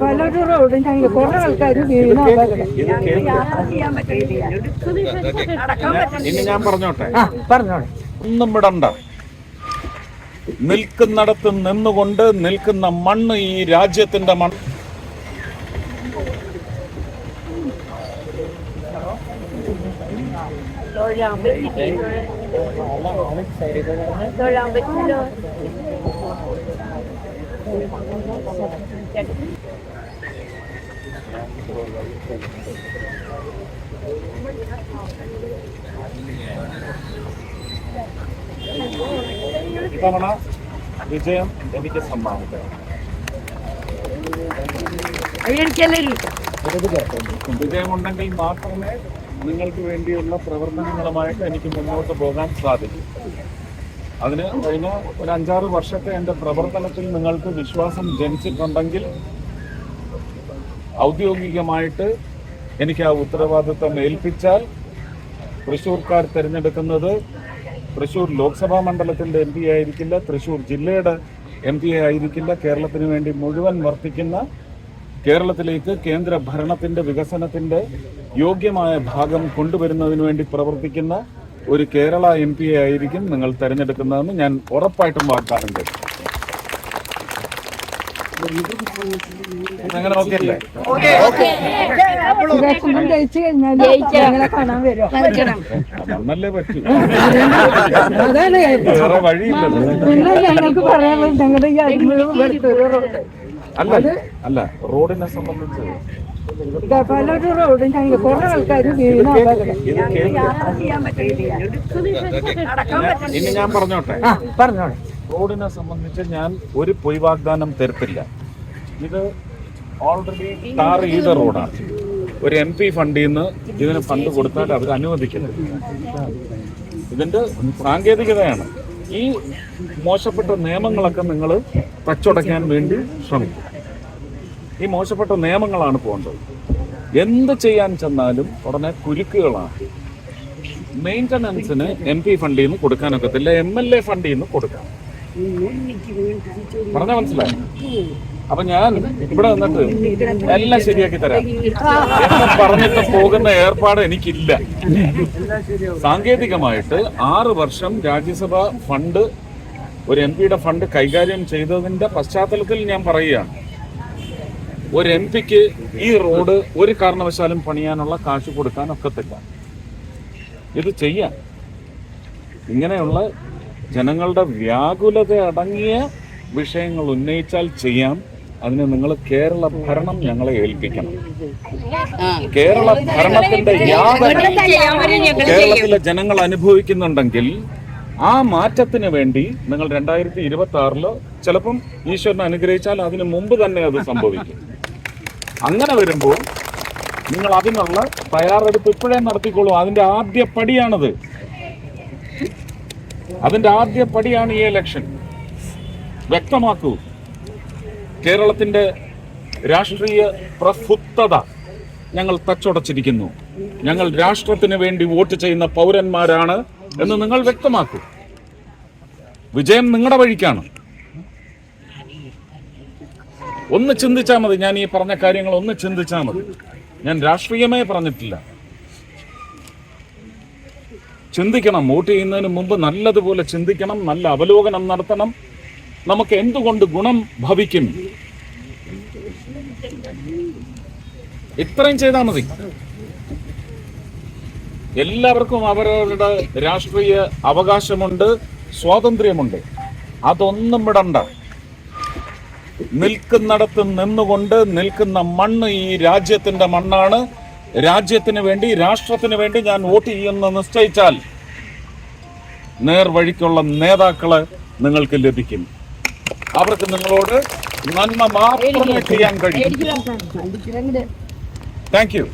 പലൊരു റോഡും ഞങ്ങൾ കുറെ ആൾക്കാർ ഞാൻ പറഞ്ഞോട്ടെ? പറഞ്ഞോട്ടെ ഒന്നും വിടണ്ട. നിൽക്കുന്നിടത്ത് നിന്നുകൊണ്ട് നിൽക്കുന്ന മണ്ണ് ഈ രാജ്യത്തിന്റെ മണ്ണ്. ഇത്തവണ വിജയം എനിക്ക് സമ്മാനിക്കണം വിജയമുണ്ടെങ്കിൽ മാത്രമേ നിങ്ങൾക്ക് വേണ്ടിയുള്ള പ്രവർത്തനങ്ങളുമായിട്ട് എനിക്ക് മുന്നോട്ട് പോകാൻ സാധിക്കൂ. അതിന് കഴിഞ്ഞ ഒരു അഞ്ചാറ് വർഷത്തെ എന്റെ പ്രവർത്തനത്തിൽ നിങ്ങൾക്ക് വിശ്വാസം ജനിച്ചിട്ടുണ്ടെങ്കിൽ ഔദ്യോഗികമായിട്ട് എനിക്ക് ആ ഉത്തരവാദിത്വം ഏൽപ്പിച്ചാൽ തൃശ്ശൂർക്കാർ തിരഞ്ഞെടുക്കുന്നത് തൃശ്ശൂർ ലോക്സഭാ മണ്ഡലത്തിന്റെ എം പി ആയിരിക്കില്ല തൃശ്ശൂർ ജില്ലയുടെ എം പി ആയിരിക്കില്ല. കേരളത്തിന് വേണ്ടി മുഴുവൻ വർത്തിക്കുന്ന കേരളത്തിലേക്ക് കേന്ദ്ര ഭരണത്തിന്റെ വികസനത്തിന്റെ യോഗ്യമായ ഭാഗം കൊണ്ടുവരുന്നതിന് വേണ്ടി പ്രവർത്തിക്കുന്ന ഒരു കേരള എം പി ആയിരിക്കും നിങ്ങൾ തെരഞ്ഞെടുക്കുന്നതെന്ന് ഞാൻ ഉറപ്പായിട്ടും വാഗ്ദാനം അങ്ങനെ ജയിച്ചു കഴിഞ്ഞാൽ ഞങ്ങളെ കാണാൻ വരും? നന്നല്ലേ പറ്റൂ. അതാണ് വേറെ വഴിയില്ലല്ലോ പിന്നെ ഞങ്ങൾക്ക് പറയാനുള്ളത് ഞങ്ങളുടെ ഈ അരിമുഴുവൻ വെളുത്തൊരു റോഡ് അല്ല അല്ല റോഡിനെ സംബന്ധിച്ച് പലൊരു റോഡും ഞങ്ങൾ കുറെ ആൾക്കാർ വീണ. ഇനി ഞാൻ പറഞ്ഞോട്ടെ? പറഞ്ഞോളെ. റോഡിനെ സംബന്ധിച്ച് ഞാൻ ഒരു പൊയ് വാഗ്ദാനം തരത്തില്ല. ഇത് ഓൾറെഡി ടാർ ചെയ്ത റോഡാണ്. ഒരു എം പി ഫണ്ടിൽ നിന്ന് ഇതിന് ഫണ്ട് കൊടുത്താൽ അവർ അനുവദിക്കുന്നത് ഇതിന്റെ സാങ്കേതികതയാണ്. ഈ മോശപ്പെട്ട നിയമങ്ങളൊക്കെ നിങ്ങൾ തച്ചുടയ്ക്കാൻ വേണ്ടി ശ്രമിക്കും. ഈ മോശപ്പെട്ട നിയമങ്ങളാണ് പോകേണ്ടത്. എന്ത് ചെയ്യാൻ ചെന്നാലും ഉടനെ കുരുക്കുകളാണ്. മെയിന്റനൻസിന് എം പി ഫണ്ടിൽ നിന്ന് കൊടുക്കാനൊക്കത്തില്ല എം എൽ എ ഫണ്ടിൽ നിന്ന് കൊടുക്കാം. പറഞ്ഞ മനസ്സിലായി? അപ്പൊ ഞാൻ ഇവിടെ നിന്നിട്ട് എല്ലാം ശരിയാക്കി തരാം. എന്ന് പറഞ്ഞിട്ട് പോകുന്ന ഏർപ്പാട് എനിക്കില്ല. സാങ്കേതികമായിട്ട് ആറ് വർഷം രാജ്യസഭ ഫണ്ട് ഒരു എം പിയുടെ ഫണ്ട് കൈകാര്യം ചെയ്തതിന്റെ പശ്ചാത്തലത്തിൽ ഞാൻ പറയുകയാണ്. ഒരു എം പിക്ക് ഈ റോഡ് ഒരു കാരണവശാലും പണിയാനുള്ള കാശ് കൊടുക്കാൻ ഒക്കത്തില്ല ഇത് ചെയ്യാം ഇങ്ങനെയുള്ള ജനങ്ങളുടെ വ്യാകുലത അടങ്ങിയ വിഷയങ്ങൾ ഉന്നയിച്ചാൽ ചെയ്യാം. അതിന് നിങ്ങൾ കേരള ഭരണം ഞങ്ങളെ ഏൽപ്പിക്കണം. കേരള ഭരണത്തിന്റെ യാതൊരു കേരളത്തിലെ ജനങ്ങൾ അനുഭവിക്കുന്നുണ്ടെങ്കിൽ ആ മാറ്റത്തിന് വേണ്ടി നിങ്ങൾ രണ്ടായിരത്തി ഇരുപത്തി ആറിലോ ചിലപ്പം ഈശ്വരനെ അനുഗ്രഹിച്ചാൽ അതിന് മുമ്പ് തന്നെ അത് സംഭവിക്കും. അങ്ങനെ വരുമ്പോൾ നിങ്ങൾ അതിനുള്ള തയ്യാറെടുപ്പ് ഇപ്പോഴേ നടത്തിക്കോളൂ. അതിന്റെ ആദ്യ പടിയാണത്. അതിന്റെ ആദ്യ പടിയാണ് ഈ ഇലക്ഷൻ വ്യക്തമാക്കൂ. കേരളത്തിന്റെ രാഷ്ട്രീയ പ്രസ്തുത ഞങ്ങൾ തച്ചുടച്ചിരിക്കുന്നു. ഞങ്ങൾ രാഷ്ട്രത്തിന് വേണ്ടി വോട്ട് ചെയ്യുന്ന പൗരന്മാരാണ് എന്ന് നിങ്ങൾ വ്യക്തമാക്കൂ. വിജയം നിങ്ങളുടെ വഴിക്കാണ്. ഒന്ന് ചിന്തിച്ചാൽ മതി. ഞാൻ ഈ പറഞ്ഞ കാര്യങ്ങൾ ഒന്ന് ചിന്തിച്ചാൽ മതി. ഞാൻ രാഷ്ട്രീയമേ പറഞ്ഞിട്ടില്ല. ചിന്തിക്കണം. വോട്ട് ചെയ്യുന്നതിന് മുമ്പ് നല്ലതുപോലെ ചിന്തിക്കണം. നല്ല അവലോകനം നടത്തണം. നമുക്ക് എന്തുകൊണ്ട് ഗുണം ഭവിക്കും? ഇത്രയും ചെയ്താൽ മതി. എല്ലാവർക്കും അവരവരുടെ രാഷ്ട്രീയ അവകാശമുണ്ട് സ്വാതന്ത്ര്യമുണ്ട്. അതൊന്നും വിടണ്ട. നിൽക്കുന്നിടത്ത് നിന്നുകൊണ്ട് നിൽക്കുന്ന മണ്ണ് ഈ രാജ്യത്തിന്റെ മണ്ണാണ്. രാജ്യത്തിന് വേണ്ടി രാഷ്ട്രത്തിന് വേണ്ടി ഞാൻ വോട്ട് ചെയ്യുന്ന നിശ്ചയിച്ചാൽ നേർവഴിക്കുള്ള നേതാക്കൾ നിങ്ങൾക്ക് ലഭിക്കും. അവർക്ക് നിങ്ങളോട് നന്മ മാത്രമേ ചെയ്യാൻ കഴിയും. Thank you